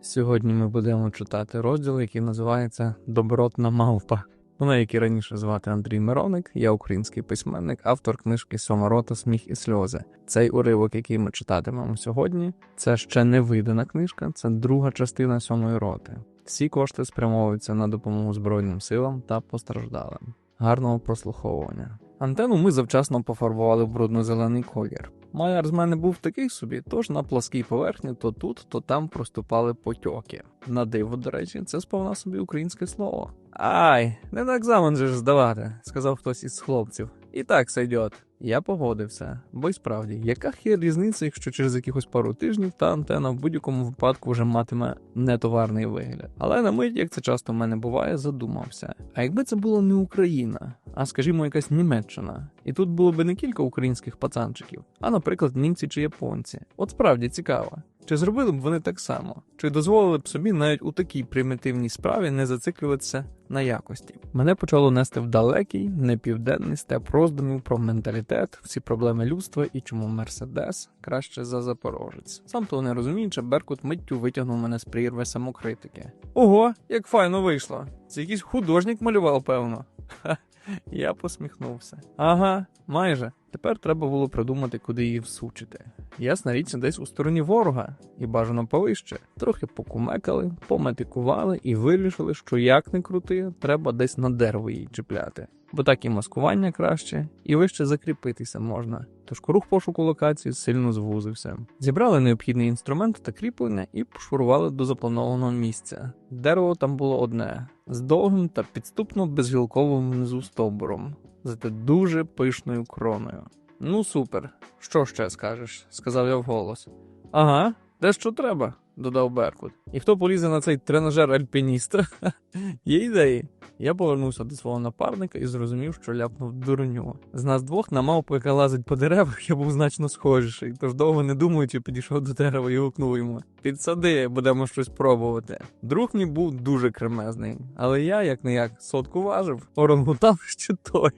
Сьогодні ми будемо читати розділ, який називається Добротна мавпа. Мене, як і раніше звати Андрій Мироник, я український письменник, автор книжки Сьома рота Сміх і сльози. Цей уривок, який ми читатимемо сьогодні, це ще не видана книжка, це друга частина сьомої роти. Всі кошти спрямовуються на допомогу Збройним силам та постраждалим. Гарного прослуховування. Антенну ми завчасно пофарбували в брудно-зелений колір. Маляр з мене був такий собі, тож на плоскій поверхні то тут, то там проступали потьоки. На диво, до речі, це сповна собі українське слово. Ай, не на екзамен же ж здавати, сказав хтось із хлопців. І так сойдет. Я погодився, бо й справді, яка хір різниця, якщо через якихось пару тижнів та антена в будь-якому випадку вже матиме нетоварний вигляд. Але на мить, як це часто в мене буває, задумався. А якби це було не Україна, а скажімо, якась Німеччина, і тут було би не кілька українських пацанчиків, а наприклад, німці чи японці. От справді цікаво. Чи зробили б вони так само? Чи дозволили б собі навіть у такій примітивній справі не зациклюватися на якості? Мене почало нести в далекий, непівденний степ роздумів про менталітет, всі проблеми людства і чому Мерседес краще за Запорожець. Сам того не розуміючи, Беркут миттю витягнув мене з прірви самокритики. Ого, як файно вийшло! Це якийсь художник малював, певно. Ха, я посміхнувся. Ага, майже. Тепер треба було придумати, куди її всучити. Ясна річ, десь у стороні ворога, і бажано повище. Трохи покумекали, пометикували і вирішили, що як не крути, треба десь на дерево її чіпляти. Бо так і маскування краще, і вище закріпитися можна. Тож круг пошуку локації сильно звузився. Зібрали необхідний інструмент та кріплення і пошурували до запланованого місця. Дерево там було одне з довгим та підступно безгілковим внизу стовбуром, зате дуже пишною кроною. Ну, супер. Що ще скажеш? сказав я вголос. Ага, де що треба, додав Беркут. І хто полізе на цей тренажер альпініста? Є ідеї. Я повернувся до свого напарника і зрозумів, що ляпнув дурню. З нас двох на мавпу, яка лазить по деревах, я був значно схожіший, тож довго не думаючи, підійшов до дерева і гукнув йому: Підсади, будемо щось пробувати. Друг мій був дуже кремезний, але я, як не як, сотку важив, орангутан ще той.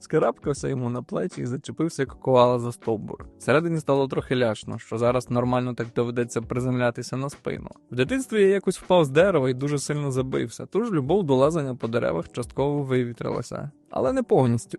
Скарабкався йому на плечі і зачепився як коала за стовбур. Всередині стало трохи лячно, що зараз нормально так доведеться приземлятися на спину. В дитинстві я якось впав з дерева і дуже сильно забився, тож любов до лазання по деревах частково вивітрилася, але не повністю.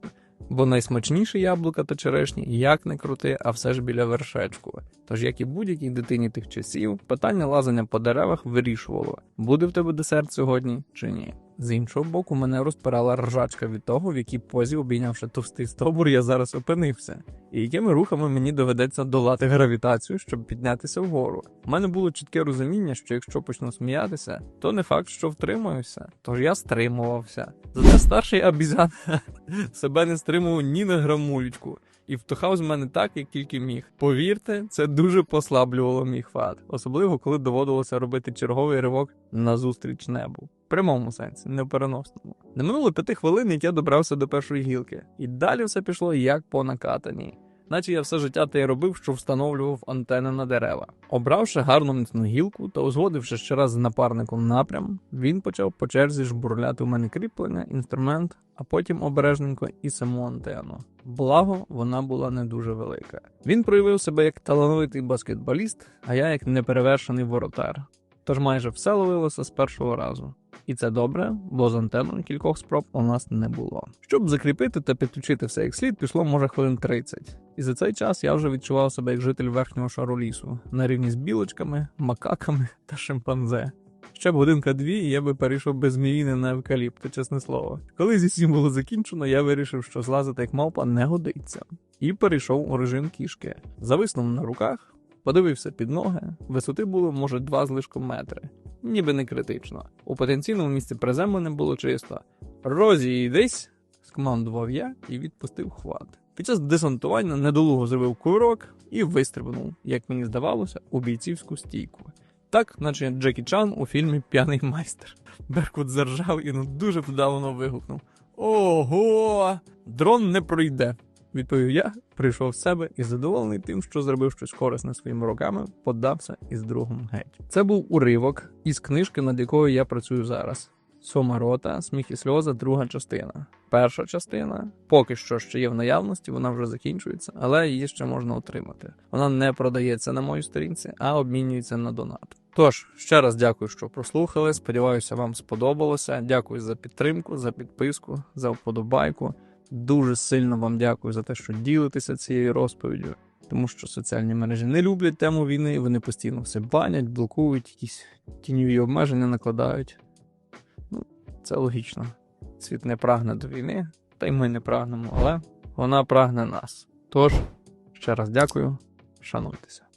Бо найсмачніші яблука та черешні, як не крути, а все ж біля вершечку. Тож, як і будь-якій дитині тих часів, питання лазання по деревах вирішувало, буде в тебе десерт сьогодні чи ні. З іншого боку, мене розпирала ржачка від того, в якій позі, обійнявши товстий стовбур, я зараз опинився, і якими рухами мені доведеться долати гравітацію, щоб піднятися вгору. У мене було чітке розуміння, що якщо почну сміятися, то не факт, що втримаюся. Тож я стримувався. Зате старший абізан себе не стримував ні на грамулечку. І втухав з мене так, як тільки міг. Повірте, це дуже послаблювало мій хват, особливо коли доводилося робити черговий ривок назустріч небу. В прямому сенсі, не в переносному. Не минуло п'яти хвилин, як я добрався до першої гілки, і далі все пішло як по накатаній. Наче я все життя те й робив, що встановлював антени на дерева. Обравши гарну міцну гілку та узгодивши ще раз з напарником напрям, він почав по черзі жбурляти у мене кріплення, інструмент, а потім обережненько і саму антенну. Благо, вона була не дуже велика. Він проявив себе як талановитий баскетболіст, а я як неперевершений воротар. Тож майже все ловилося з першого разу. І це добре, бо з антеною кількох спроб у нас не було. Щоб закріпити та підключити все як слід, пішло може хвилин 30. І за цей час я вже відчував себе як житель верхнього шару лісу, на рівні з білочками, макаками та шимпанзе. Ще б годинка-дві, і я би перейшов без зміїни на евкаліпт, чесне слово. Коли зі всім було закінчено, я вирішив, що злазити як мавпа не годиться, і перейшов у режим кішки. Зависнув на руках, подивився під ноги, висоти було, може, два з лишком метри. Ніби не критично. У потенційному місці приземлення було чисто. Розійдись, скомандував я і відпустив хват. Під час десантування недолуго зробив курок і вистрибнув, як мені здавалося, у бійцівську стійку. Так, наче Джекі Чан у фільмі П'яний майстер. Беркут заржав і ну дуже вдавано вигукнув: Ого! Дрон не пройде. Відповів я, прийшов в себе і задоволений тим, що зробив щось корисне своїми руками, подався із другом геть. Це був уривок із книжки, над якою я працюю зараз. Сома рота, сміх і сльози, друга частина. Перша частина поки що ще є в наявності, вона вже закінчується, але її ще можна отримати. Вона не продається на моїй сторінці, а обмінюється на донат. Тож ще раз дякую, що прослухали. Сподіваюся, вам сподобалося. Дякую за підтримку, за підписку, за вподобайку. Дуже сильно вам дякую за те, що ділитеся цією розповіддю. Тому що соціальні мережі не люблять тему війни, вони постійно все банять, блокують, якісь тіньові обмеження накладають. Ну, це логічно. Світ не прагне до війни, та й ми не прагнемо, але вона прагне нас. Тож, ще раз дякую, шануйтеся.